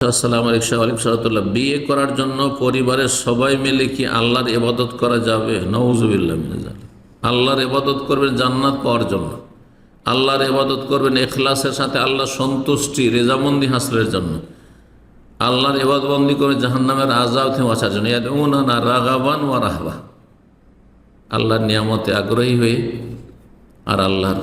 আসসালামু আলাইকুম আলিম সালাতুল্লাহ বিয়ে করার জন্য পরিবারের সবাই মিলে কি আল্লাহর ইবাদত করা যাবে? নওজুবিল্লাহ আল্লাহর ইবাদত করবেন জান্নাত পাওয়ার জন্য। আল্লাহর ইবাদত করবেন এখলাসের সাথে আল্লাহ সন্তুষ্টি, রেজামন্দি হাসলের জন্য। আল্লাহর ইবাদবন্দি করে জাহান্নামের আজাব থেকে বাঁচার জন্য। না রাগাবান ওয়া রাহবা। আল্লাহর নিয়ামতে আগ্রহী হয়ে আর আল্লাহর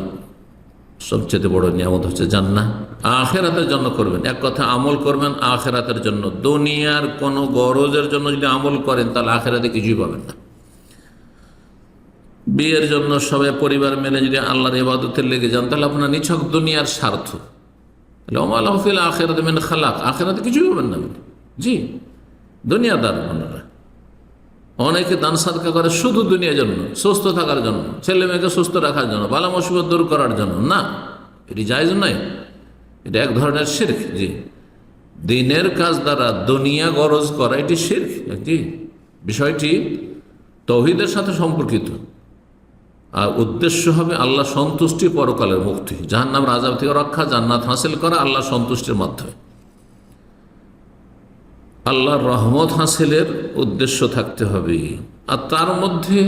সবচেয়ে বড় নিয়ামত হচ্ছে জান্না আখেরাতের জন্য করবেন। এক কথা, আমল করবেন, আখেরাতের জন্য। দুনিয়ার কোনো গরজের জন্য যদি আমল করেন, তাহলে আখেরাতে কিছুই পাবেন না। বিয়ের জন্য সবাই পরিবার মেলে যদি আল্লাহর ইবাদতে লেগে যান, তাহলে আপনার নিছক দুনিয়ার স্বার্থ। তাহলে ওমাল আখেরাতে মেন খালাক। আখেরাতে কিছুই পাবেন না। জি, দুনিয়াদার মনেরা অনেকে দান সাদকা করে শুধু দুনিয়ার জন্য, সুস্থ থাকার জন্য, ছেলে মেয়েকে সুস্থ রাখার জন্য বালা মুসিবত দূর করার জন্য। না, এটি জায়জ নয়। এটা এক ধরনের শির্ক, জি। দিনের কাজ দ্বারা দুনিয়া গরজ করা এটি শির্ক জি বিষয়টি তৌহিদের সাথে সম্পর্কিত। আর উদ্দেশ্য হবে আল্লাহ সন্তুষ্টি পরকালের মুক্তি। জাহান্নাম রাজাব থেকে রক্ষা, জান্নাত হাসিল করা আল্লাহ সন্তুষ্টির মাধ্যমে। আল্লাহর রহমত হাসিলের উদ্দেশ্য থাকতে হবে। আর তার মধ্যে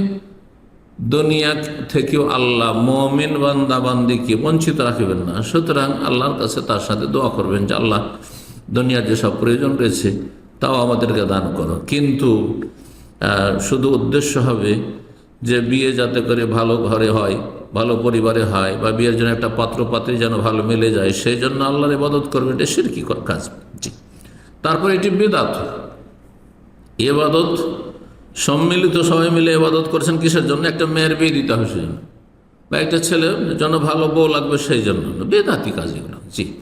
দুনিয়া থেকেও আল্লাহ মমিন বান্দা বান্দিকে বঞ্চিত রাখবেন না। সুতরাং আল্লাহর কাছে তার সাথে দোয়া করবেন যে, আল্লাহ দুনিয়ার যেসব প্রয়োজন রয়েছে, তাও আমাদেরকে দান করো। কিন্তু শুধু উদ্দেশ্য হবে যে, বিয়ে যাতে করে ভালো ঘরে হয়, ভালো পরিবারে হয়, বা বিয়ের জন্য একটা পাত্র পাত্রী যেন ভালো মিলে যায়, সেই জন্য আল্লাহর ইবাদত করবে এটা সিরকি কাজ। জি। তারপরে এটি বেদাত। এবাদত, সম্মিলিত সবাই মিলে এবাদত করছেন কিসের জন্য? একটা মেয়ের বিয়ে দিতে হবে সেই জন্য বা একটা ছেলে জন্য ভালো বউ লাগবে সেই জন্য বেদাতি কাজ এগুলো। জি।